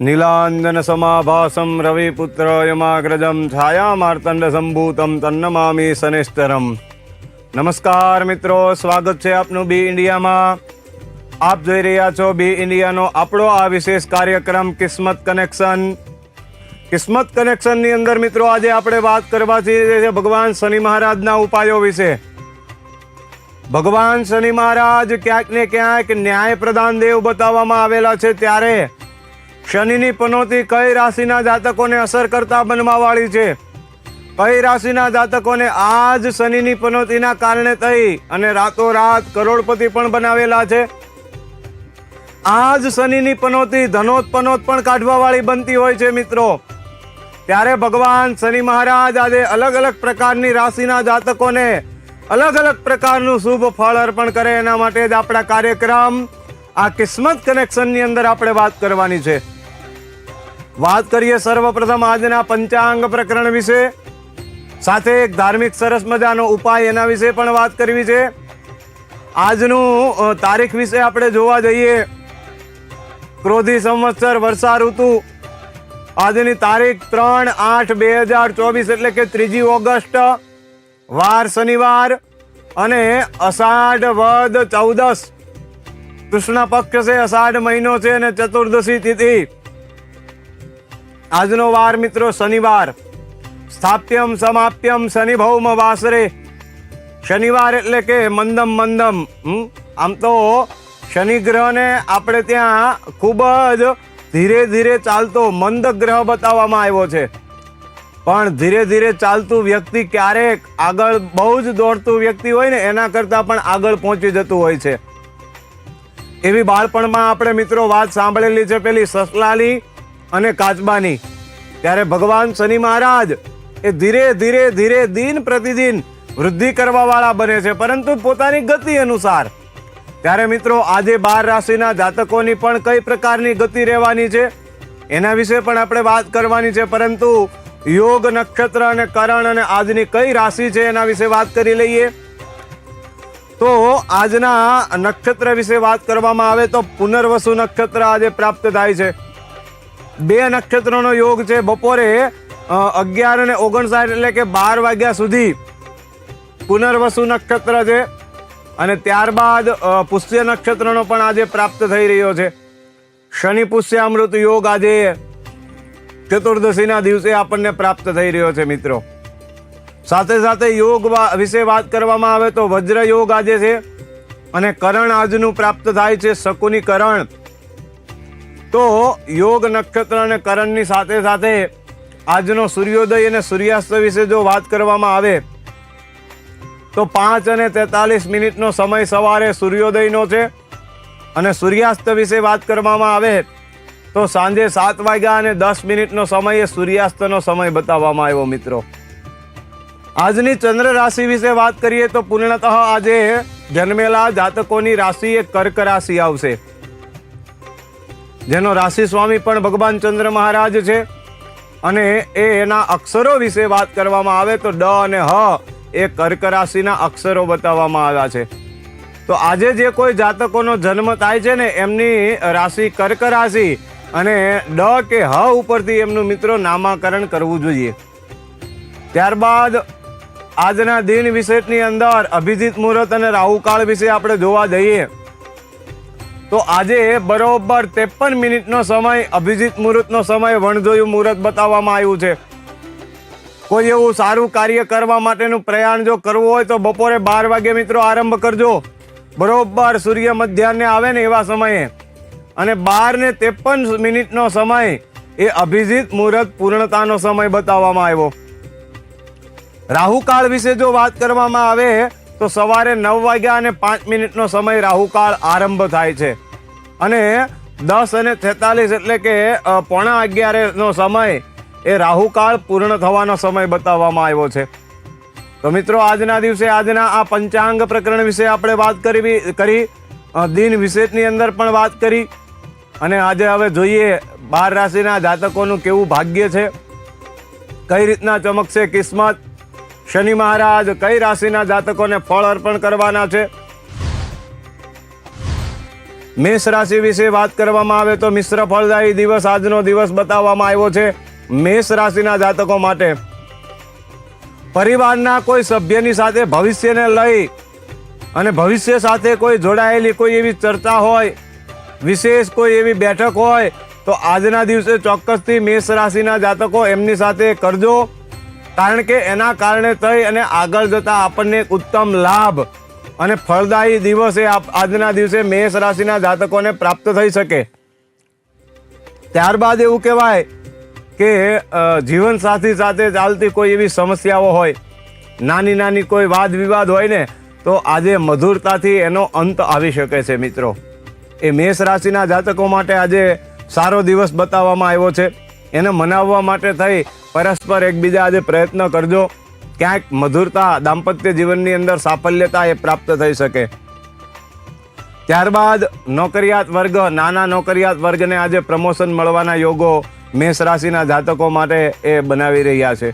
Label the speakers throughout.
Speaker 1: નીલાંજનસમાભાસं રવિપુત્ર યમાગ્રજમ છાયામાર્તંડ છાયામાર્તંડસંભૂतं તન્નમામી શનિશ્ચરમ નમસ્કાર મિત્રો સ્વાગત છે આપનું બી ઇન્ડિયામાં આપ જોઈ રહ્યા છો બી ઇન્ડિયાનો આપણો આ વિશેષ કાર્યક્રમ કિસ્મત કનેક્શન કિસ્મત કનેક્શનની અંદર મિત્રો આજે આપણે વાત કરવા જઈએ છીએ ભગવાન શનિ મહારાજના ઉપાયો વિશે ભગવાન શનિ મહારાજ ક્યાંક ને ક્યાંક ન્યાય પ્રદાન દેવ બતાવવામાં આવેલા છે ત્યારે શનિની પનોતી કઈ રાશિના જાતકોને અસર કરતા બનવા વાળી છે? કઈ રાશિના જાતકોને આજ શનિની પનોતીના કારણે થઈ અને રાતોરાત કરોડપતિ પણ બનાવેલા છે? આ જ શનિની પનોતી ધનોત્પનોત પણ કાઢવા વાળી બનતી હોય છે મિત્રો. ત્યારે ભગવાન શનિ મહારાજ આજે અલગ અલગ પ્રકારની રાશિના જાતકોને અલગ અલગ પ્રકારનું શુભ ફળ અર્પણ કરે. એના માટે જ આપણા કાર્યક્રમ આ કિસ્મત કનેક્શનની અંદર આપણે વાત કરવાની છે. વાત કરીએ સર્વપ્રથમ આજના પંચાંગ પ્રકરણ વિશે. સાથે એક ધાર્મિક સરસ મજાનો ઉપાય એના વિશે પણ વાત કરવી છે. આજનું તારીખ વિશે આપણે જોવા જઈએ. ક્રોધી સંવત્સર, વર્ષા ઋતુ. આજની તારીખ ત્રણ આઠ બે હજાર ચોવીસ એટલે કે ત્રીજી ઓગસ્ટ. વાર શનિવાર અને અષાઢ વદ ચૌદસ. કૃષ્ણ પક્ષ છે, અષાઢ મહિનો છે અને ચતુર્દશી તિથિ. આજનો વાર મિત્રો શનિવાર. સ્થાપ્યમ સમાપ્યમ શનિભવમ વાસરે. શનિવાર એટલે કે મંદમ મંદમ? આમ તો શનિ ગ્રહને આપણે ત્યાં ખૂબ જ ધીરે ધીરે ચાલતો મંદ ગ્રહ બતાવવામાં આવ્યો છે. પણ ધીરે ધીરે ચાલતું વ્યક્તિ ક્યારેક આગળ બહુ જ દોડતું વ્યક્તિ હોય ને, એના કરતાં પણ આગળ પહોંચી જતું હોય છે. એવી બાળપણમાં આપણે મિત્રો વાત સાંભળેલી છે પેલી સસલાની અને કાચબાની. ત્યારે ભગવાન શનિ મહારાજ એ ધીરે ધીરે ધીરે દિન પ્રતિદિન વૃદ્ધિ કરવા વાળા બને છે, પરંતુ પોતાની ગતિ અનુસાર. ત્યારે મિત્રો, આજે બાર રાશિના જાતકોની પણ કઈ પ્રકારની ગતિ રહેવાની છે? એના વિશે પણ આપણે વાત કરવાની છે, પરંતુ યોગ નક્ષત્ર અને કરણ અને આજની કઈ રાશિ છે એના વિશે વાત કરી લઈએ. તો આજના નક્ષત્ર વિશે વાત કરવામાં આવે તો પુનર્વસુ નક્ષત્ર આજે પ્રાપ્ત થાય છે. બે નક્ષત્રનો યોગ છે બપોરે અગિયાર અને ઓગણસાઠ એટલે કે બાર વાગ્યા સુધી. પુનર્વસુ નક્ષત્ર છે અને ત્યારબાદ પુષ્ય નક્ષત્રનો પણ આજે પ્રાપ્ત થઈ રહ્યો છે. શનિ પુષ્ય અમૃત યોગ આજે ચતુર્દશીના દિવસે આપણને પ્રાપ્ત થઈ રહ્યો છે મિત્રો. સાથે સાથે યોગ વિશે વાત કરવામાં આવે તો વજ્ર યોગ આજે છે અને કરણ આજનું પ્રાપ્ત થાય છે શકુની કરણ. તો યોગ નક્ષત્ર અને કરણની સાથે સાથે આજનો સૂર્યોદય અને સૂર્યાસ્ત વિશે જો વાત કરવામાં આવે, તો પાંચ અને તેતાલીસ મિનિટનો સમય સવારે સૂર્યોદયનો છે અને સૂર્યાસ્ત વિશે વાત કરવામાં આવે, તો સાંજે સાત વાગ્યા અને દસ મિનિટનો સમય એ સૂર્યાસ્તનો સમય બતાવવામાં આવ્યો મિત્રો. આજની ચંદ્ર રાશિ વિશે વાત કરીએ તો પૂર્ણતઃ આજે જન્મેલા જાતકોની રાશિ એ કર્ક રાશિ આવશે. જેનો રાશિ સ્વામી પણ ભગવાન ચંદ્ર મહારાજ છે. અને એ એના અક્ષરો વિશે વાત કરવામાં આવે તો ડ અને હ એ કર્ક રાશિના અક્ષરો બતાવવામાં આવ્યા છે. તો આજે જે કોઈ જાતકોનો જન્મ થાય છે ને, એમની રાશિ કર્ક રાશિ અને ડ કે હ ઉપરથી એમનું મિત્રો નામાકરણ કરવું જોઈએ. ત્યારબાદ આજના દિન વિશેષની અંદર અભિજીત મુહૂર્ત અને રાહુકાળ વિશે આપણે જોવા જઈએ. તો આજે બરોબર ત્રેપન મિનિટનો સમય, અભિજીત મુહૂર્તનો સમય, વણજોયું મુહૂર્ત બતાવવામાં આવ્યું છે. કોઈ એવું સારું કાર્ય કરવા માટેનું પ્રયાણ જો કરવું હોય તો બપોરે બાર વાગે મિત્રો આરંભ કરજો. બરોબર સૂર્ય મધ્યાહને આવે ને એવા સમયે. અને બાર ને ત્રેપન મિનિટનો સમય એ અભિજીત મુહૂર્ત પૂર્ણતાનો સમય બતાવવામાં આવ્યો. રાહુકાળ વિશે જો વાત કરવામાં આવે તો સવારે નવ વાગ્યા અને પાંચ મિનિટનો સમય રાહુકાળ આરંભ થાય છે. અને દસ અને તેતાલીસ એટલે કે પોણા અગિયારનો સમય એ રાહુકાળ પૂર્ણ થવાનો સમય બતાવવામાં આવ્યો છે. તો મિત્રો, આજના દિવસે આજના આ પંચાંગ પ્રકરણ વિશે આપણે વાત કરવી, કરી દિન વિશેષની અંદર પણ વાત કરી. અને આજે હવે જોઈએ બાર રાશિના જાતકોનું કેવું ભાગ્ય છે, કઈ રીતના ચમકશે કિસ્મત, શનિ મહારાજ કઈ રાશિના જાતકોને ફળ અર્પણ કરવાના છે મેષ રાશિ વિશે વાત કરવામાં આવે તો મિશ્ર ફળદાયી દિવસ આજનો દિવસ બતાવવામાં આવ્યો છે. મેષ રાશિના જાતકો માટે પરિવારના કોઈ સભ્યની સાથે ભવિષ્યને લઈ અને ભવિષ્ય સાથે કોઈ જોડાયેલી કોઈ એવી ચર્ચા હોય, વિશેષ કોઈ એવી બેઠક હોય, તો આજના દિવસે ચોક્કસથી મેષ રાશિના જાતકો એમની સાથે કરજો. કારણ કે એના કારણે થઈ અને આગળ જતાં આપણને ઉત્તમ લાભ અને ફળદાયી દિવસે આપ- આજના દિવસે મેષ રાશિના જાતકોને પ્રાપ્ત થઈ શકે. ત્યારબાદ એવું કહેવાય કે જીવનસાથી સાથે ચાલતી કોઈ એવી સમસ્યાઓ હોય, નાની નાની કોઈ વાદ વિવાદ હોય ને, તો આજે મધુરતાથી એનો અંત આવી શકે છે મિત્રો. એ મેષ રાશિના જાતકો માટે આજે સારો દિવસ બતાવવામાં આવ્યો છે. એને મનાવવા માટે થઈ, પરસ્પર એકબીજા આજે પ્રયત્ન કરજો. ક્યાંક મધુરતા, દાંપત્ય જીવનની અંદર સાફલ્યતા એ પ્રાપ્ત થઈ શકે. ત્યારબાદ નોકરિયાત વર્ગ, નાના નોકરિયાત વર્ગને આજે પ્રમોશન મળવાના યોગો મેષ રાશિના જાતકો માટે એ બનાવી રહ્યા છે.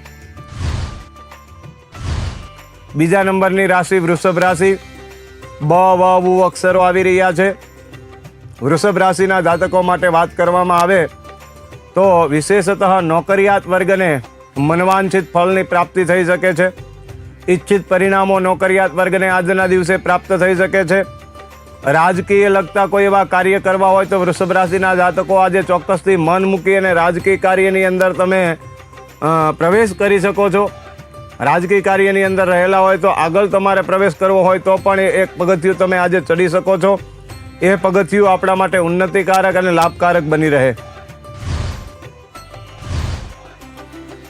Speaker 1: બીજા નંબરની રાશિ વૃષભ રાશિ. બ, વ, ઉ અક્ષરો આવી રહ્યા છે. વૃષભ રાશિના જાતકો માટે વાત કરવામાં આવે તો વિશેષતઃ નોકરિયાત વર્ગને મનવાંછિત ફળની પ્રાપ્તિ થઈ શકે છે. ઈચ્છિત પરિણામો નોકરિયાત વર્ગને આજના દિવસે પ્રાપ્ત થઈ શકે છે. રાજકીય લગતા કોઈ એવા કાર્ય કરવા હોય તો વૃષભ રાશિના જાતકો આજે ચોક્કસથી મન મૂકી અને રાજકીય કાર્યની અંદર તમે પ્રવેશ કરી શકો છો. રાજકીય કાર્યની અંદર રહેલા હોય તો આગળ તમારે પ્રવેશ કરવો હોય તો પણ એ એક પગથિયું તમે આજે ચડી શકો છો. એ પગથિયું આપણા માટે ઉન્નતિકારક અને લાભકારક બની રહે.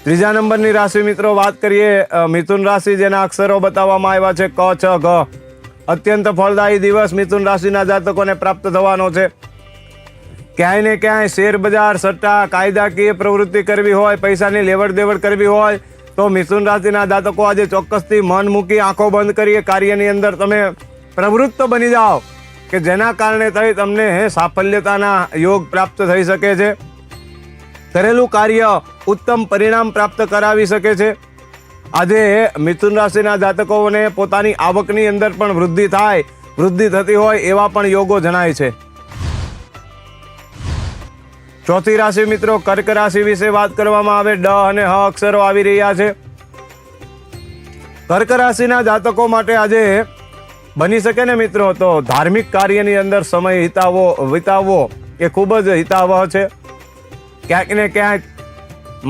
Speaker 1: ત્રીજા નંબરની રાશિ મિત્રો વાત કરીએ મિથુન રાશિ જેના અક્ષરો બતાવવામાં આવ્યા છે ક, છ, ઘ. અત્યંત ફળદાયી દિવસ મિથુન રાશિના જાતકોને પ્રાપ્ત થવાનો છે. ક્યાંય ને ક્યાંય શેર બજાર, સટ્ટા, કાયદાકીય પ્રવૃત્તિ કરવી હોય, પૈસાની લેવડ દેવડ કરવી હોય, તો મિથુન રાશિના જાતકો આજે ચોક્કસથી મન મૂકી આંખો બંધ કરી એ કાર્યની અંદર તમે પ્રવૃત્ત બની જાઓ કે જેના કારણે થઈ તમને સાફલ્યતાના યોગ પ્રાપ્ત થઈ શકે છે. કરેલું કાર્ય ઉત્તમ પરિણામ પ્રાપ્ત કરાવી શકે છે. આજે મિથુન રાશિના જાતકોને પોતાની આવકની અંદર પણ વૃદ્ધિ થાય, વૃદ્ધિ થતી હોય એવા પણ યોગો જણાય છે. ચોથી રાશિ મિત્રો કર્ક રાશિ વિશે વાત કરવામાં આવે, ડ અને હ અક્ષરો આવી રહ્યા છે. કર્ક રાશિના જાતકો માટે આજે બની શકે ને મિત્રો, તો ધાર્મિક કાર્યની અંદર સમય હિતાવો વિતાવવો એ ખૂબ જ હિતાવહ છે. ક્યાંક ને ક્યાંક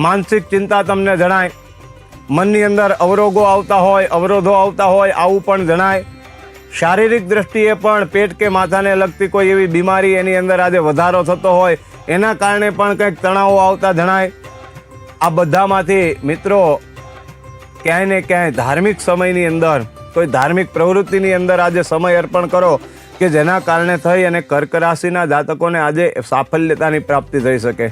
Speaker 1: માનસિક ચિંતા તમને જણાય. મનની અંદર અવરોગો આવતા હોય, અવરોધો આવતા હોય, આવું પણ જણાય. શારીરિક દ્રષ્ટિએ પણ પેટ કે માથાને લગતી કોઈ એવી બીમારી એની અંદર આજે વધારો થતો હોય, એના કારણે પણ કંઈક તણાવો આવતા જણાય. આ બધામાંથી મિત્રો, ક્યાંય ને ક્યાંય ધાર્મિક સમયની અંદર, કોઈ ધાર્મિક પ્રવૃત્તિની અંદર આજે સમય અર્પણ કરો કે જેના કારણે થઈ અને કર્ક રાશિના જાતકોને આજે સાફલ્યતાની પ્રાપ્તિ થઈ શકે.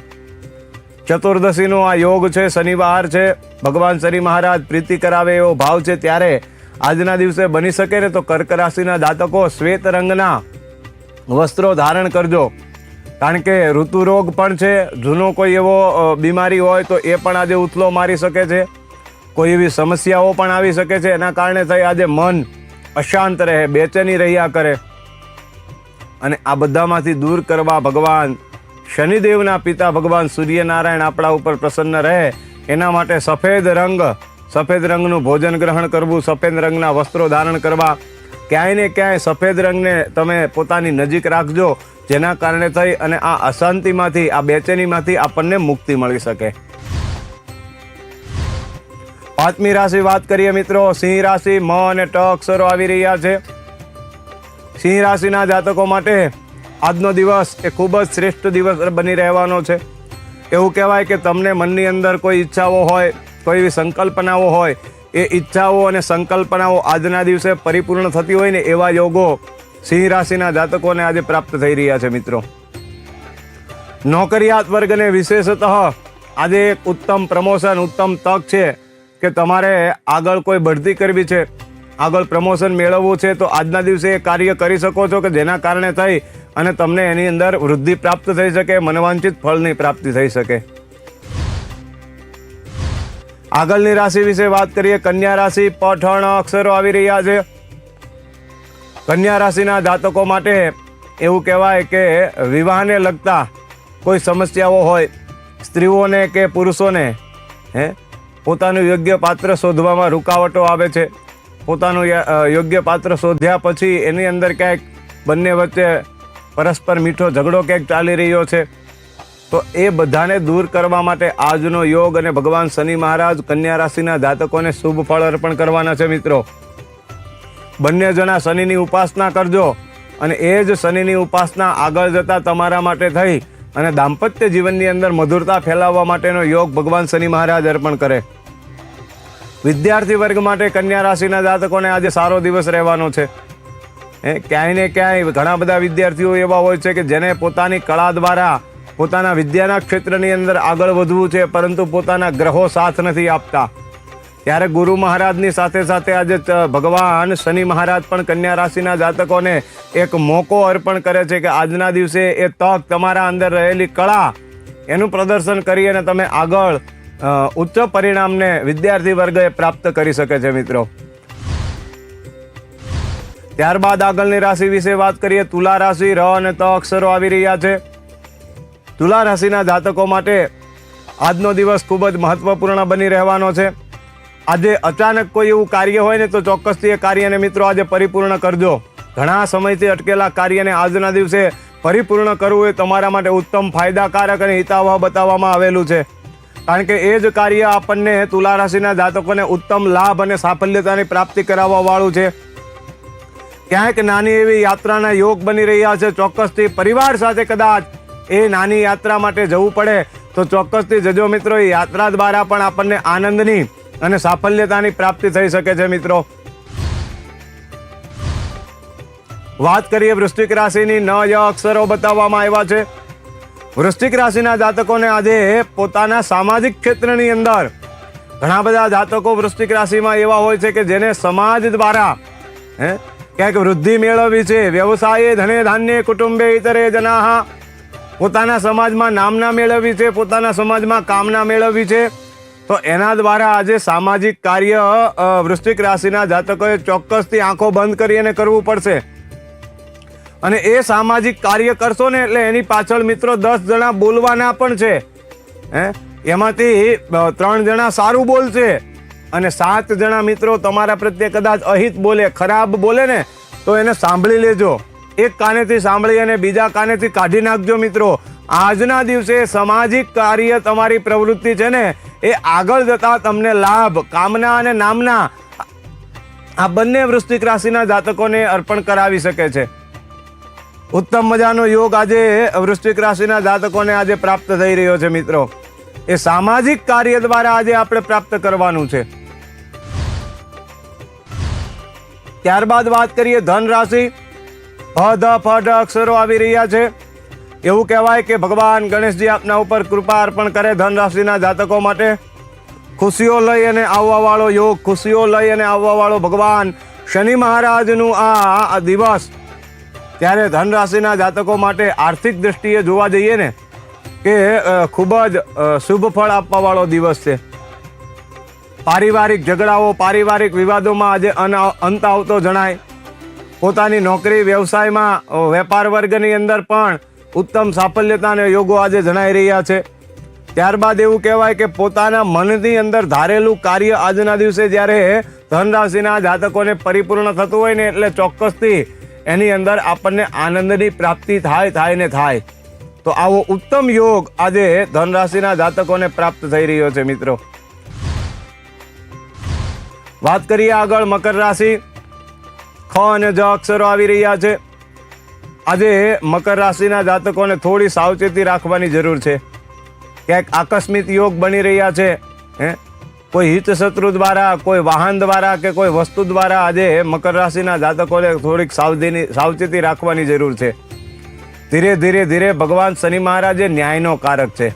Speaker 1: ચતુર્દશીનો આ યોગ છે, શનિવાર છે. ભગવાન શનિ મહારાજ પ્રીતિ કરાવે એવો ભાવ છે ત્યારે આજના દિવસે બની શકે ને તો કર્ક રાશિના દાતકો શ્વેત રંગના વસ્ત્રો ધારણ કરજો. કારણ કે ઋતુ રોગ પણ છે, જૂનો કોઈ એવો બીમારી હોય તો એ પણ આજે ઉથલો મારી શકે છે. કોઈ એવી સમસ્યાઓ પણ આવી શકે છે, એના કારણે થઈ આજે મન અશાંત રહે, બેચેની રહ્યા કરે. અને આ બધામાંથી દૂર કરવા ભગવાન શનિદેવના પિતા ભગવાન સૂર્યનારાયણ આપણા ઉપર પ્રસન્ન રહે, એના માટે સફેદ રંગ, સફેદ રંગનું ભોજન ગ્રહણ કરવું, સફેદ રંગના વસ્ત્રો ધારણ કરવા. ક્યાંય ને ક્યાંય સફેદ રંગને તમે પોતાની નજીક રાખજો, જેના કારણે થઈ અને આ અશાંતિમાંથી, આ બેચેનીમાંથી આપણને મુક્તિ મળી શકે. પાંચમી રાશિ વાત કરીએ મિત્રો, સિંહ રાશિ, મ અને ટ અક્ષરો આવી રહ્યા છે. સિંહ રાશિના જાતકો માટે આજનો દિવસ એ ખૂબ જ શ્રેષ્ઠ દિવસ બની રહેવાનો છે. એવું કહેવાય કે તમને મનની અંદર કોઈ ઈચ્છાઓ હોય, કોઈ એવી સંકલ્પનાઓ હોય, એ ઈચ્છાઓ અને સંકલ્પનાઓ આજના દિવસે પરિપૂર્ણ થતી હોય ને એવા યોગો સિંહ રાશિના જાતકોને આજે પ્રાપ્ત થઈ રહ્યા છે મિત્રો. નોકરિયાત વર્ગને વિશેષતઃ આજે એક ઉત્તમ પ્રમોશન, ઉત્તમ તક છે કે તમારે આગળ કોઈ બઢતી કરવી છે. આગળ પ્રમોશન મેળવવું છે, તો આજના દિવસે એ કાર્ય કરી શકો છો કે જેના કારણે થઈ અને તમને એની અંદર વૃદ્ધિ પ્રાપ્ત થઈ શકે મનવાંચિત ફળની પ્રાપ્તિ થઈ શકે. આગળની રાશિ વિશે વાત કરીએ, કન્યા રાશિ પઠણ અક્ષરો આવી રહ્યા છે. કન્યા રાશિના જાતકો માટે એવું કહેવાય કે વિવાહને લગતા કોઈ સમસ્યાઓ હોય, સ્ત્રીઓને કે પુરુષોને, હે? પોતાનું યોગ્ય પાત્ર શોધવામાં રૂકાવટો આવે છે. પોતાનું યોગ્ય પાત્ર શોધ્યા પછી એની અંદર ક્યાંક બંને વચ્ચે પરસ્પર મીઠો ઝઘડો ક્યાંક ચાલી રહ્યો છે. તો એ બધાને દૂર કરવા માટે આજનો યોગ અને ભગવાન શનિ મહારાજ કન્યા રાશિના જાતકોને શુભ ફળ અર્પણ કરવાના છે મિત્રો. બંને જણા શનિની ઉપાસના કરજો અને એ જ શનિની ઉપાસના આગળ જતા તમારા માટે થઈ અને દાંપત્ય જીવનની અંદર મધુરતા ફેલાવવા માટેનો યોગ ભગવાન શનિ મહારાજ અર્પણ કરે. વિદ્યાર્થી વર્ગ માટે કન્યા રાશિના જાતકોને આજે સારો દિવસ રહેવાનો છે. એ ક્યાંય ને ક્યાંય ઘણા બધા વિદ્યાર્થીઓ એવા હોય છે કે જેને પોતાની કળા દ્વારા પોતાના વિદ્યાના ક્ષેત્રની અંદર આગળ વધવું છે, પરંતુ પોતાના ગ્રહો સાથ નથી આપતા. ત્યારે ગુરુ મહારાજની સાથે સાથે આજે ભગવાન શનિ મહારાજ પણ કન્યા રાશિના જાતકોને એક મોકો અર્પણ કરે છે કે આજના દિવસે એ તક તમારા અંદર રહેલી કળા એનું પ્રદર્શન કરી અને તમે આગળ ઉચ્ચ પરિણામને વિદ્યાર્થી વર્ગએ પ્રાપ્ત કરી શકે છે, મિત્રો. ત્યારબાદ આગળની રાશિ વિશે વાત કરીએ. તુલા રાશિ, ર અને ત અક્ષરો આવી રહ્યા છે. તુલા રાશિના જાતકો માટે આજનો દિવસ ખૂબ જ મહત્વપૂર્ણ બની રહેવાનો છે. આજે અચાનક કોઈ એવું કાર્ય હોય ને તો ચોક્કસથી એ કાર્યને, મિત્રો, આજે પરિપૂર્ણ કરજો. ઘણા સમયથી અટકેલા કાર્યને આજના દિવસે પરિપૂર્ણ કરવું એ તમારા માટે ઉત્તમ ફાયદાકારક અને હિતાવહ બતાવવામાં આવેલું છે. કારણ કે એ જ કાર્ય આપણને તુલા રાશિના જાતકોને ઉત્તમ લાભ અને સાફલ્યતાની પ્રાપ્તિ કરાવવા વાળું છે. ક્યાંક નાની એવી યાત્રાના યોગ બની રહ્યા છે. ચોક્કસથી પરિવાર સાથે કદાચ એ નાની યાત્રા માટે જવું પડે તો ચોક્કસથી જજો મિત્રો, એ યાત્રા દ્વારા પણ આપણને આનંદની અને સાફલ્યતાની પ્રાપ્તિ થઈ શકે છે મિત્રો. વાત કરીએ વૃશ્ચિક રાશિની ન અક્ષરો બતાવવામાં આવ્યા છે. વૃશ્ચિક રાશિના જાતકોને આજે પોતાના સામાજિક ક્ષેત્રની અંદર ઘણા બધા જાતકો વૃશ્ચિક રાશિમાં એવા હોય છે કે જેને સમાજ દ્વારા, હે, ક્યાંક વૃદ્ધિ મેળવવી છે, વ્યવસાયે ધને ધાન્ય કુટુંબે, ઇતરે જનાહા, પોતાના સમાજમાં નામના મેળવવી છે, પોતાના સમાજમાં કામના મેળવવી છે. તો એના દ્વારા આજે સામાજિક કાર્ય વૃશ્ચિક રાશિના જાતકોએ ચોક્કસથી આંખો બંધ કરી અને કરવું પડશે. અને એ સામાજિક કાર્ય કરશો ને એટલે એની પાછળ મિત્રો દસ જણા બોલવાના પણ છે. હે? એમાંથી ત્રણ જણા સારું બોલશે અને સાત જણા મિત્રો તમારા પ્રત્યે કદાચ અહિત બોલે, ખરાબ બોલે ને, તો એને સાંભળી લેજો. એક કાનેથી સાંભળી અને બીજા કાનેથી કાઢી નાખજો મિત્રો. આજના દિવસે સામાજિક કાર્ય તમારી પ્રવૃત્તિ છે ને, એ આગળ જતા તમને લાભ, કામના અને નામના આ બંને વૃશ્ચિક રાશિના જાતકોને અર્પણ કરાવી શકે છે. ઉત્તમ મજાનો યોગ આજે વૃશ્ચિક રાશિના જાતકોને આજે પ્રાપ્ત થઈ રહ્યો છે, મિત્રો. એ સામાજિક કાર્ય દ્વારા આજે આપણે પ્રાપ્ત કરવાનું છે. ત્યારબાદ વાત કરીએ ધન રાશિ. ધ ફ ઢ અક્ષરો આવી રહ્યા છે. એવું કહેવાય કે ભગવાન ગણેશજી આપના ઉપર કૃપા અર્પણ કરે ધન રાશિના જાતકો માટે. ખુશીઓ લઈ અને આવવાવાળો યોગ, ખુશીઓ લઈ અને આવવાવાળો ભગવાન. શનિ મહારાજનું આ દિવસ ત્યારે ધન રાશિના જાતકો માટે આર્થિક દ્રષ્ટિએ જોવા જઈએ ને કે ખૂબ જ શુભ ફળ આપવાવાળો દિવસ છે. પારિવારિક ઝઘડાઓ, પારિવારિક વિવાદોમાં આજે અંત આવતો જણાય. પોતાની નોકરી, વ્યવસાયમાં વેપાર વર્ગની અંદર પણ ઉત્તમ સાફલ્યતાના યોગો આજે જણાઈ રહ્યા છે. ત્યારબાદ એવું કહેવાય કે પોતાના મનની અંદર ધારેલું કાર્ય આજના દિવસે જ્યારે ધન રાશિના જાતકોને પરિપૂર્ણ થતું હોય ને એટલે ચોક્કસથી એની અંદર આપણને આનંદની પ્રાપ્તિ થાય થાય ને થાય. તો આવો ઉત્તમ યોગ આજે ધન રાશિના જાતકોને પ્રાપ્ત થઈ રહ્યો છે, મિત્રો. વાત કરીએ આગળ મકર રાશિ. ખ અને જ અક્ષરો આવી રહ્યા છે. આજે મકર રાશિના જાતકોને થોડી સાવચેતી રાખવાની જરૂર છે. ક્યાંક આકસ્મિક યોગ બની રહ્યા છે, હે? કોઈ હિત શત્રુ દ્વારા, કોઈ વાહન દ્વારા કે કોઈ વસ્તુ દ્વારા આજે મકર રાશિના જાતકોને થોડીક સાવધાની, સાવચેતી રાખવાની જરૂર છે. ધીરે ધીરે ધીરે ભગવાન શનિ મહારાજે ન્યાયનો કારક છે.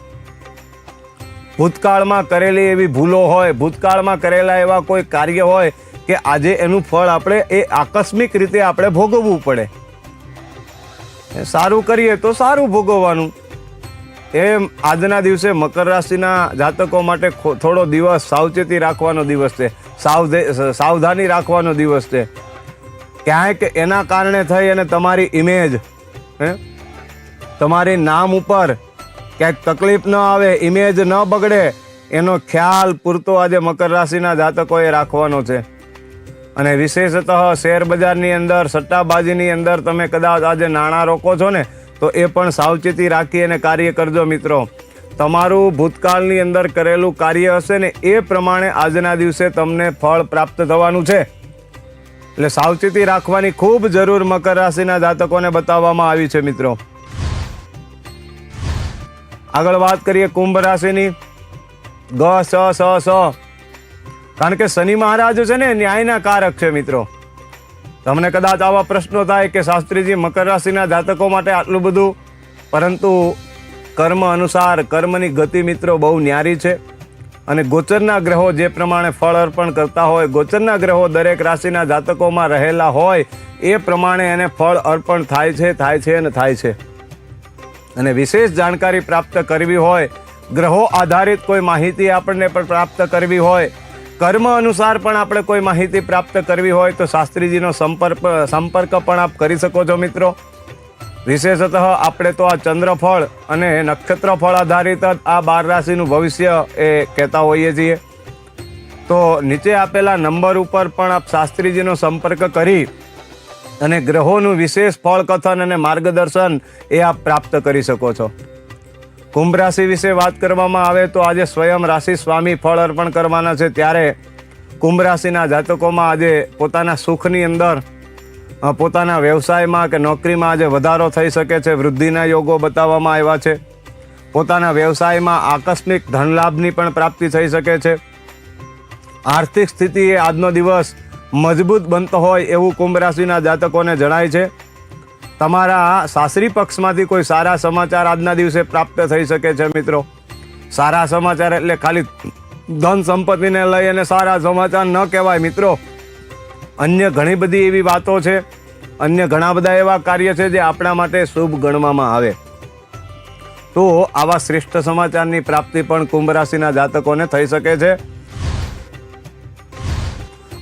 Speaker 1: ભૂતકાળમાં કરેલી એવી ભૂલો હોય, ભૂતકાળમાં કરેલા એવા કોઈ કાર્ય હોય કે આજે એનું ફળ આપણે એ આકસ્મિક રીતે આપણે ભોગવવું પડે. સારું કરીએ તો સારું ભોગવવાનું. એમ આજના દિવસે મકર રાશિના જાતકો માટે થોડો દિવસ સાવચેતી રાખવાનો દિવસ છે. સાવધે સાવધાની રાખવાનો દિવસ છે. ક્યાંક એના કારણે થઈ અને તમારી ઇમેજ હે? તમારી નામ ઉપર ક્યાંક તકલીફ ન આવે ઇમેજ ન બગડે, એનો ખ્યાલ પૂરતો આજે મકર રાશિના જાતકોએ રાખવાનો છે. અને વિશેષતઃ શેર બજારની અંદર, સટ્ટાબાજીની અંદર તમે કદાચ આજે નાણાં રોકો છો ને તો એ પણ સાવચેતી રાખી અને કાર્ય કરજો મિત્રો. તમારું ભૂતકાળની અંદર કરેલું કાર્ય હશે ને એ પ્રમાણે આજના દિવસે તમને ફળ પ્રાપ્ત થવાનું છે. એટલે સાવચેતી રાખવાની ખૂબ જરૂર મકર રાશિના જાતકોને બતાવવામાં આવી છે મિત્રો. આગળ વાત કરીએ કુંભ રાશિની. ગ, સ સ સ. કારણ કે શનિ મહારાજ છે ને ન્યાયના કારક છે મિત્રો. તમને કદાચ આવા પ્રશ્નો થાય કે શાસ્ત્રીજી મકર રાશિના જાતકો માટે આટલું બધું, પરંતુ કર્મ અનુસાર કર્મની ગતિ મિત્રો બહુ ન્યારી છે. અને ગોચરના ગ્રહો જે પ્રમાણે ફળ અર્પણ કરતા હોય, ગોચરના ગ્રહો દરેક રાશિના જાતકોમાં રહેલા હોય, એ પ્રમાણે એને ફળ અર્પણ થાય છે થાય છે અને થાય છે. અને વિશેષ જાણકારી પ્રાપ્ત કરવી હોય, ગ્રહો આધારિત કોઈ માહિતી આપણને પણ પ્રાપ્ત કરવી હોય કર્મ અનુસાર પણ આપણે કોઈ માહિતી પ્રાપ્ત કરવી હોય તો શાસ્ત્રીજીનો સંપર્ક સંપર્ક પણ આપ કરી શકો છો મિત્રો. વિશેષતઃ આપણે તો આ ચંદ્રફળ અને નક્ષત્રફળ આધારિત જ આ બાર રાશિનું ભવિષ્ય એ કહેતા હોઈએ છીએ. તો નીચે આપેલા નંબર ઉપર પણ આપ શાસ્ત્રીજીનો સંપર્ક કરી અને ગ્રહોનું વિશેષ ફળ કથન અને માર્ગદર્શન એ આપ પ્રાપ્ત કરી શકો છો. કુંભ રાશિ વિશે વાત કરવામાં આવે તો આજે સ્વયં રાશિ સ્વામી ફળ અર્પણ કરવાના છે. ત્યારે કુંભ રાશિના જાતકોમાં આજે પોતાના સુખની અંદર પોતાના વ્યવસાયમાં કે નોકરીમાં આજે વધારો થઈ શકે છે. વૃદ્ધિના યોગો બતાવવામાં આવ્યા છે. પોતાના વ્યવસાયમાં આકસ્મિક ધનલાભની પણ પ્રાપ્તિ થઈ શકે છે. આર્થિક સ્થિતિ એ આજનો દિવસ મજબૂત બનતો હોય એવું કુંભ રાશિના જાતકોને જણાય છે. તમારા સાસરી પક્ષમાંથી કોઈ સારા સમાચાર આજના દિવસે પ્રાપ્ત થઈ શકે છે, મિત્રો? સારા સમાચાર એટલે ખાલી ધન સંપત્તિને લઈ અને સારા સમાચાર ન કહેવાય, મિત્રો. અન્ય ઘણી બધી એવી વાતો છે, અન્ય ઘણા બધા એવા કાર્ય છે જે આપણા માટે શુભ ગણવામાં આવે. તો આવા શ્રેષ્ઠ સમાચારની પ્રાપ્તિ પણ કુંભ રાશિના જાતકોને થઈ શકે છે.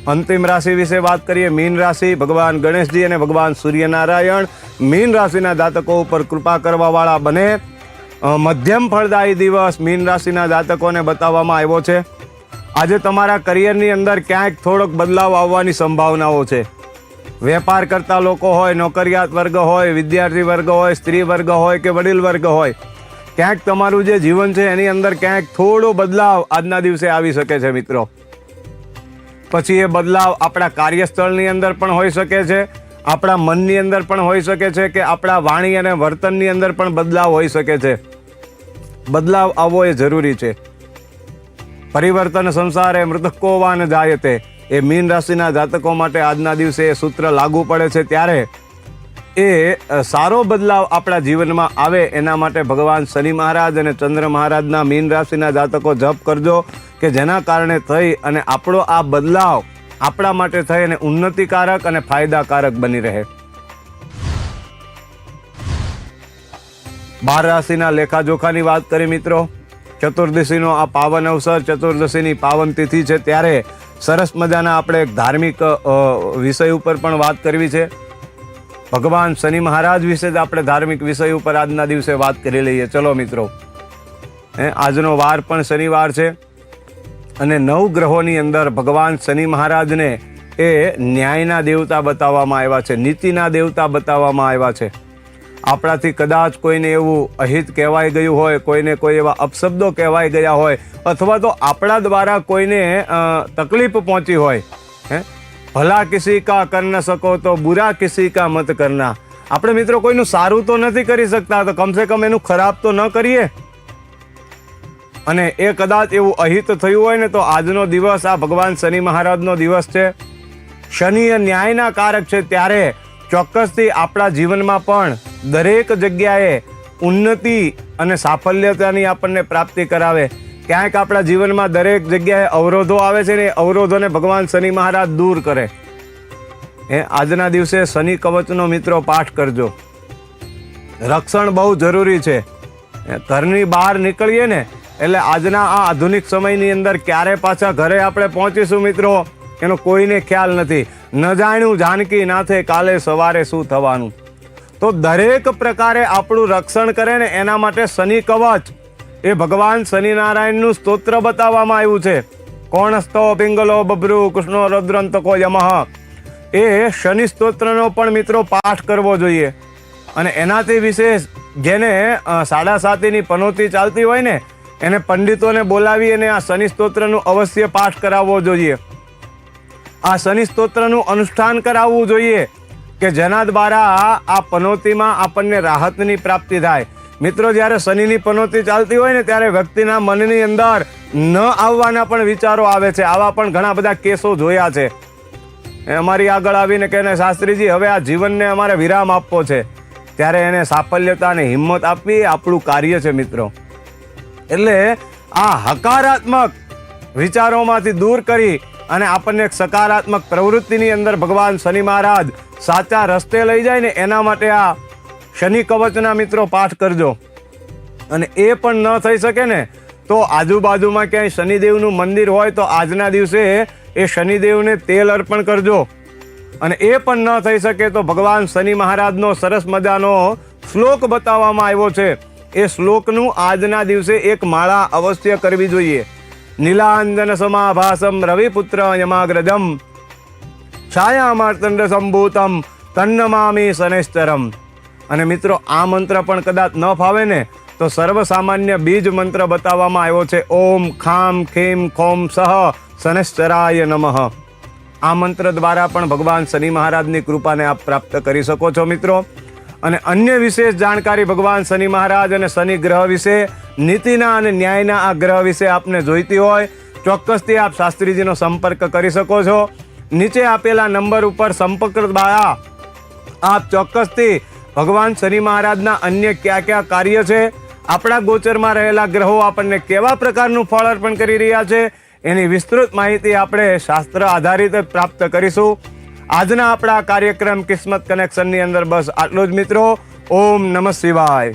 Speaker 1: અંતિમ રાશિ વિશે વાત કરીએ, મીન રાશિ, ભગવાન ગણેશજી અને ભગવાન સૂર્યનારાયણ. મીન રાશિના જાતકો ઉપર કૃપા કરવાવાળા બને. મધ્યમ ફળદાયી દિવસ મીન રાશિના જાતકોને બતાવવામાં આવ્યો છે. આજે તમારા કરિયરની અંદર ક્યાંક થોડોક બદલાવ આવવાની સંભાવનાઓ છે. વેપાર કરતા લોકો હોય, નોકરિયાત વર્ગ હોય, વિદ્યાર્થી વર્ગ હોય, સ્ત્રી વર્ગ હોય કે વડીલ વર્ગ હોય, ક્યાંક તમારું જે જીવન છે એની અંદર ક્યાંક થોડો બદલાવ આજના દિવસે આવી શકે છે મિત્રો. પછી એ બદલાવ આપણા કાર્યસ્થળની અંદર પણ હોઈ શકે છે, આપણા મનની અંદર પણ હોઈ શકે છે કે આપણા વાણી અને વર્તનની અંદર પણ બદલાવ હોઈ શકે છે. બદલાવ આવવો એ જરૂરી છે. પરિવર્તન સંસારે મૃતકોવાન જાયતે, એ મીન રાશિના જાતકો માટે આજના દિવસે એ સૂત્ર લાગુ પડે છે ત્યારે એ સારો બદલાવ આપણા જીવનમાં આવે એના માટે ભગવાન શનિ મહારાજ અને ચંદ્ર મહારાજના મીન રાશિના જાતકો જપ કરજો કે જેના કારણે થઈ અને આપણો આ બદલાવ આપણા માટે થઈ અને ઉન્નતિકારક અને ફાયદાકારક બની રહે. બાર રાશિના લેખાજોખાની વાત કરી મિત્રો. ચતુર્દશીનો આ પાવન અવસર, ચતુર્દશીની પાવન તિથિ છે ત્યારે સરસ મજાના આપણે એક ધાર્મિક વિષય ઉપર પણ વાત કરવી છે. ભગવાન શનિ મહારાજ વિશે જ આપણે ધાર્મિક વિષય ઉપર આજના દિવસે વાત કરી લઈએ. ચલો મિત્રો. હે, આજનો વાર પણ શનિવાર છે અને નવ ગ્રહોની અંદર ભગવાન શનિ મહારાજને એ ન્યાયના દેવતા બતાવવામાં આવ્યા છે, નીતિના દેવતા બતાવવામાં આવ્યા છે. આપણાથી કદાચ કોઈને એવું અહિત કહેવાય ગયું હોય, કોઈને કોઈ એવા અપશબ્દો કહેવાય ગયા હોય, અથવા તો આપણા દ્વારા કોઈને તકલીફ પહોંચી હોય, હે? ભલા કિસી કા કર ન શકો તો બુરા કિસી કા મત કરના. આપણે મિત્રો કોઈનું સારું તો નથી કરી શકતા, તો કમસે કમ એનું ખરાબ તો ન કરીએ. અને એ કદાચ એવું અહિત થયું હોય ને તો આજનો દિવસ, આ ભગવાન શનિ મહારાજનો દિવસ છે. શનિ એ ન્યાયના કારક છે ત્યારે ચોક્કસથી આપણા જીવનમાં પણ દરેક જગ્યાએ ઉન્નતિ અને સાફલ્યતાની આપણને પ્રાપ્તિ કરાવે. ક્યાંક આપણા જીવનમાં દરેક જગ્યાએ અવરોધો આવે છે ને અવરોધોને ભગવાન શનિ મહારાજ દૂર કરે. એ આજના દિવસે શનિ કવચનો મિત્રો પાઠ કરજો. રક્ષણ બહુ જરૂરી છે. ઘરની બહાર નીકળીએ ને, એટલે આજના આ આધુનિક સમયની અંદર ક્યારે પાછા ઘરે આપણે પહોંચીશું મિત્રો? એનો કોઈને ખ્યાલ નથી. ન જાણ્યું જાનકી નાથે કાલે સવારે શું થવાનું. તો દરેક પ્રકારે આપણું રક્ષણ કરે ને એના માટે શનિ કવચ એ ભગવાન શનિનારાયણનું સ્તોત્ર બતાવવામાં આવ્યું છે. કોણસ્તો પિંગલો, બબ્રુ, કૃષ્ણો રુદ્રંતકો યમઃ. એ શનિ સ્તોત્રનો પણ મિત્રો પાઠ કરવો જોઈએ. અને એનાથી વિશેષ જેને સાડા સાતીની પનોતી ચાલતી હોય ને, એને પંડિતોને બોલાવી અને આ શનિ સ્તોત્રનું અવશ્ય પાઠ કરાવવો જોઈએ. આ શનિ સ્તોત્રનું અનુષ્ઠાન કરાવવું જોઈએ કે જેના દ્વારા આ પનોતીમાં આપણને રાહતની પ્રાપ્તિ થાય. મિત્રો, જ્યારે શનિની પનોતી ચાલતી હોય ને, ત્યારે વ્યક્તિના મનની અંદર ન આવવાના પણ વિચારો આવે છે. આવા પણ ઘણા બધા કેસો જોયા છે. અમારી આગળ આવીને કે ને શાસ્ત્રીજી, હવે આ જીવનને અમારે વિરામ આપવો છે. ત્યારે એને સાફલ્યતા અને હિંમત આપવી એ આપણું કાર્ય છે, મિત્રો. એટલે આ હકારાત્મક વિચારોમાંથી દૂર કરી અને આપણને એક સકારાત્મક પ્રવૃત્તિની અંદર ભગવાન શનિ મહારાજ સાચા રસ્તે લઈ જાય ને, એના માટે આ શનિ કવચના મિત્રો પાઠ કરજો. અને એ પણ ન થઈ શકે ને, તો આજુબાજુમાં ક્યાંય શનિદેવનું મંદિર હોય તો આજના દિવસે એ શનિદેવને તેલ અર્પણ કરજો. અને એ પણ ન થઈ શકે તો ભગવાન શનિ મહારાજનો સરસ મજાનો શ્લોક બતાવવામાં આવ્યો છે. એ શ્લોકનું આજના દિવસે એક માળા અવશ્ય કરવી જોઈએ. નીલાંજન સમાભાસમ રવિપુત્ર યમાગ્રજમ. છાયામાર્તંડ સંભૂતમ, તન્નમામી શનેશ્ચરમ. અને મિત્રો, આ મંત્ર પણ કદાચ ન ફાવે ને, તો સર્વસામાન્ય બીજ મંત્ર બતાવવામાં આવ્યો છે. ઓમ ખામ ખીમ ખોમ સહ શનેશ્ચરાય નમઃ. આ મંત્ર દ્વારા પણ ભગવાન શનિ મહારાજની કૃપાને આપ પ્રાપ્ત કરી શકો છો, મિત્રો. અને અન્ય વિશેષ જાણકારી ભગવાન શનિ મહારાજ અને શનિ ગ્રહ વિશે, નીતિના અને ન્યાયના આ ગ્રહ વિશે આપને જોઈતી હોય, ચોક્કસથી આપ શાસ્ત્રીજીનો સંપર્ક કરી શકો છો. નીચે આપેલા નંબર ઉપર સંપર્ક દ્વારા આપ ચોક્કસથી ભગવાન શનિ મહારાજના અન્ય કયા કયા કાર્ય છે? આપણા ગોચરમાં રહેલા ગ્રહો આપણને કેવા પ્રકારનું ફળ અર્પણ કરી રહ્યા છે? એની વિસ્તૃત માહિતી આપણે શાસ્ત્ર આધારિત પ્રાપ્ત કરીશું. આજના આપણા કાર્યક્રમ કિસ્મત કનેક્શનની અંદર બસ આટલું જ મિત્રો. ઓમ નમઃ શિવાય.